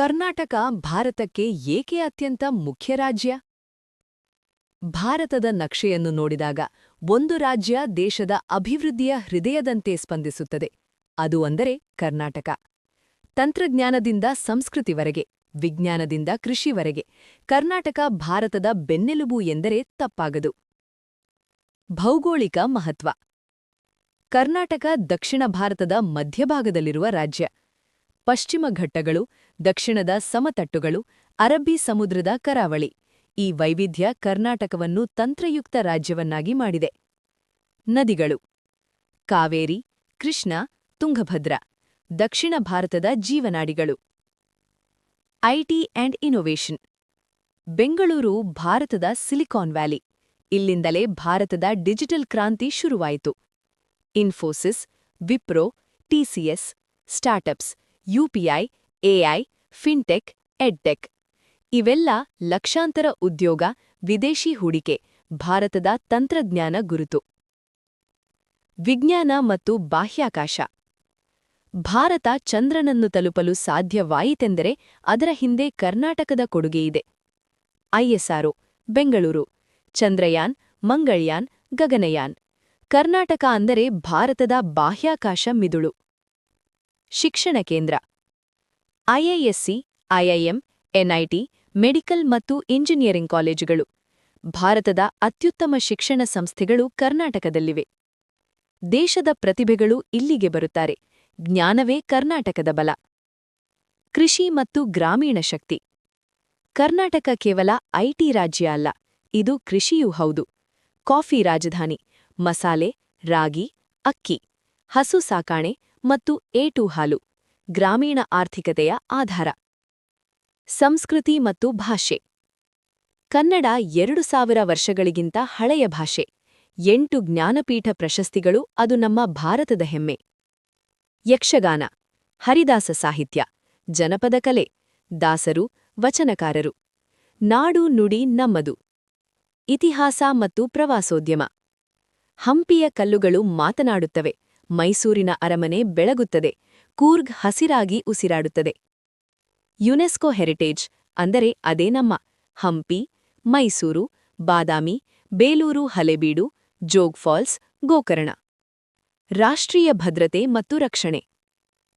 ಕರ್ನಾಟಕ ಭಾರತಕ್ಕೆ ಏಕೆ ಅತ್ಯಂತ ಮುಖ್ಯ ರಾಜ್ಯ? ಭಾರತದ ನಕ್ಷೆಯನ್ನು ನೋಡಿದಾಗ ಒಂದು ರಾಜ್ಯ ದೇಶದ ಅಭಿವೃದ್ಧಿಯ ಹೃದಯದಂತೆ ಸ್ಪಂದಿಸುತ್ತದೆ. ಅದು ಅಂದರೆ ಕರ್ನಾಟಕ. ತಂತ್ರಜ್ಞಾನದಿಂದ ಸಂಸ್ಕೃತಿವರೆಗೆ, ವಿಜ್ಞಾನದಿಂದ ಕೃಷಿವರೆಗೆ, ಕರ್ನಾಟಕ ಭಾರತದ ಬೆನ್ನೆಲುಬು ಎಂದರೆ ತಪ್ಪಾಗದು. ಭೌಗೋಳಿಕ ಮಹತ್ವ. ಕರ್ನಾಟಕ ದಕ್ಷಿಣ ಭಾರತದ ಮಧ್ಯಭಾಗದಲ್ಲಿರುವ ರಾಜ್ಯ. ಪಶ್ಚಿಮ ಘಟ್ಟಗಳು, ದಕ್ಷಿಣದ ಸಮತಟ್ಟುಗಳು, ಅರಬ್ಬಿ ಸಮುದ್ರದ ಕರಾವಳಿ. ಈ ವೈವಿಧ್ಯ ಕರ್ನಾಟಕವನ್ನು ತಂತ್ರಯುಕ್ತ ರಾಜ್ಯವನ್ನಾಗಿ ಮಾಡಿದೆ. ನದಿಗಳು. ಕಾವೇರಿ, ಕೃಷ್ಣ, ತುಂಗಭದ್ರ. ದಕ್ಷಿಣ ಭಾರತದ ಜೀವನಾಡಿಗಳು. ಐಟಿ ಅಂಡ್ ಇನೋವೇಷನ್ ಬೆಂಗಳೂರು, ಭಾರತದ ಸಿಲಿಕಾನ್ ವ್ಯಾಲಿ. ಇಲ್ಲಿಂದಲೇ ಭಾರತದ ಡಿಜಿಟಲ್ ಕ್ರಾಂತಿ ಶುರುವಾಯಿತು. Infosys, Wipro TCS startups UPI AI fintech, edtech. ಇವೆಲ್ಲ ಲಕ್ಷಾಂತರ ಉದ್ಯೋಗ, ವಿದೇಶಿ ಹೂಡಿಕೆ, ಭಾರತದ ತಂತ್ರಜ್ಞಾನ ಗುರುತು. ವಿಜ್ಞಾನ ಮತ್ತು ಬಾಹ್ಯಾಕಾಶ. ಭಾರತ ಚಂದ್ರನನ್ನು ತಲುಪಲು ಸಾಧ್ಯವಾಯಿತೆಂದರೆ ಅದರ ಹಿಂದೆ ಕರ್ನಾಟಕದ ಕೊಡುಗೆಯಿದೆ ಐಎಸ್ಆರ್ಒ, ಬೆಂಗಳೂರು. ಚಂದ್ರಯಾನ್, ಮಂಗಳ್ಯಾನ್, ಗಗನಯಾನ್. ಕರ್ನಾಟಕ ಅಂದರೆ ಭಾರತದ ಬಾಹ್ಯಾಕಾಶ ಮಿದುಳು. ಶಿಕ್ಷಣ ಕೇಂದ್ರ. ಐಐಎಸ್ಸಿ ಐಐಎಂ ಎನ್ಐಟಿ ಮೆಡಿಕಲ್ ಮತ್ತು ಇಂಜಿನಿಯರಿಂಗ್ ಕಾಲೇಜುಗಳು. ಭಾರತದ ಅತ್ಯುತ್ತಮ ಶಿಕ್ಷಣ ಸಂಸ್ಥೆಗಳು ಕರ್ನಾಟಕದಲ್ಲಿವೆ. ದೇಶದ ಪ್ರತಿಭೆಗಳು ಇಲ್ಲಿಗೆ ಬರುತ್ತಾರೆ. ಜ್ಞಾನವೇ ಕರ್ನಾಟಕದ ಬಲ. ಕೃಷಿ ಮತ್ತು ಗ್ರಾಮೀಣ ಶಕ್ತಿ. ಕರ್ನಾಟಕ ಕೇವಲ ಐಟಿ ರಾಜ್ಯ ಅಲ್ಲ, ಇದು ಕೃಷಿಯೂ ಹೌದು. ಕಾಫಿ ರಾಜಧಾನಿ, ಮಸಾಲೆ, ರಾಗಿ, ಅಕ್ಕಿ, ಹಸು ಸಾಕಾಣೆ ಮತ್ತು ಏಟು ಹಾಲು, ಗ್ರಾಮೀಣ ಆರ್ಥಿಕತೆಯ ಆಧಾರ. ಸಂಸ್ಕೃತಿ ಮತ್ತು ಭಾಷೆ. ಕನ್ನಡ ಎರಡು ಸಾವಿರ ವರ್ಷಗಳಿಗಿಂತ ಹಳೆಯ ಭಾಷೆ. ಎಂಟು ಜ್ಞಾನಪೀಠ ಪ್ರಶಸ್ತಿಗಳು, ಅದು ನಮ್ಮ ಭಾರತದ ಹೆಮ್ಮೆ. ಯಕ್ಷಗಾನ, ಹರಿದಾಸ ಸಾಹಿತ್ಯ, ಜನಪದ ಕಲೆ, ದಾಸರು, ವಚನಕಾರರು. ನಾಡು ನುಡಿ ನಮ್ಮದು. ಇತಿಹಾಸ ಮತ್ತು ಪ್ರವಾಸೋದ್ಯಮ. ಹಂಪಿಯ ಕಲ್ಲುಗಳು ಮಾತನಾಡುತ್ತವೆ. ಮೈಸೂರಿನ ಅರಮನೆ ಬೆಳಗುತ್ತದೆ. ಕೂರ್ಗ್ ಹಸಿರಾಗಿ ಉಸಿರಾಡುತ್ತದೆ. ಯುನೆಸ್ಕೋ ಹೆರಿಟೇಜ್, ಅಂದರೆ ಅದೇ ನಮ್ಮ, ಹಂಪಿ, ಮೈಸೂರು, ಬಾದಾಮಿ, ಬೇಲೂರು, ಹಲೆಬೀಡು, ಜೋಗ್ ಫಾಲ್ಸ್, ಗೋಕರ್ಣ. ರಾಷ್ಟ್ರೀಯ ಭದ್ರತೆ ಮತ್ತು ರಕ್ಷಣೆ.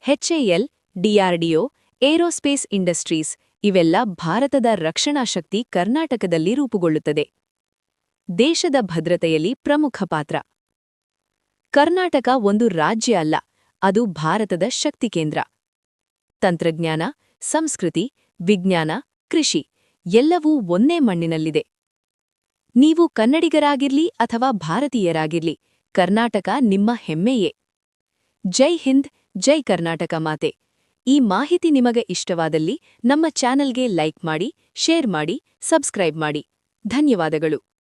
ಹೆಚ್ಎಎಲ್ ಡಿಆರ್ಡಿಒ ಏರೋಸ್ಪೇಸ್ ಇಂಡಸ್ಟ್ರೀಸ್, ಇವೆಲ್ಲ ಭಾರತದ ರಕ್ಷಣಾ ಶಕ್ತಿ ಕರ್ನಾಟಕದಲ್ಲಿ ರೂಪುಗೊಳ್ಳುತ್ತದೆ. ದೇಶದ ಭದ್ರತೆಯಲ್ಲಿ ಪ್ರಮುಖ ಪಾತ್ರ. ಕರ್ನಾಟಕ ಒಂದು ರಾಜ್ಯ ಅಲ್ಲ, ಅದು ಭಾರತದ ಶಕ್ತಿ ಕೇಂದ್ರ. ತಂತ್ರಜ್ಞಾನ, ಸಂಸ್ಕೃತಿ, ವಿಜ್ಞಾನ, ಕೃಷಿ, ಎಲ್ಲವೂ ಒಂದೇ ಮಣ್ಣಿನಲ್ಲಿದೆ. ನೀವು ಕನ್ನಡಿಗರಾಗಿರ್ಲಿ ಅಥವಾ ಭಾರತೀಯರಾಗಿರ್ಲಿ, ಕರ್ನಾಟಕ ನಿಮ್ಮ ಹೆಮ್ಮೆಯೇ. ಜೈ ಹಿಂದ್, ಜೈ ಕರ್ನಾಟಕ ಮಾತೆ. ಈ ಮಾಹಿತಿ ನಿಮಗೆ ಇಷ್ಟವಾದಲ್ಲಿ ನಮ್ಮ ಚಾನೆಲ್ಗೆ ಲೈಕ್ ಮಾಡಿ, ಶೇರ್ ಮಾಡಿ, ಸಬ್ಸ್ಕ್ರೈಬ್ ಮಾಡಿ. ಧನ್ಯವಾದಗಳು.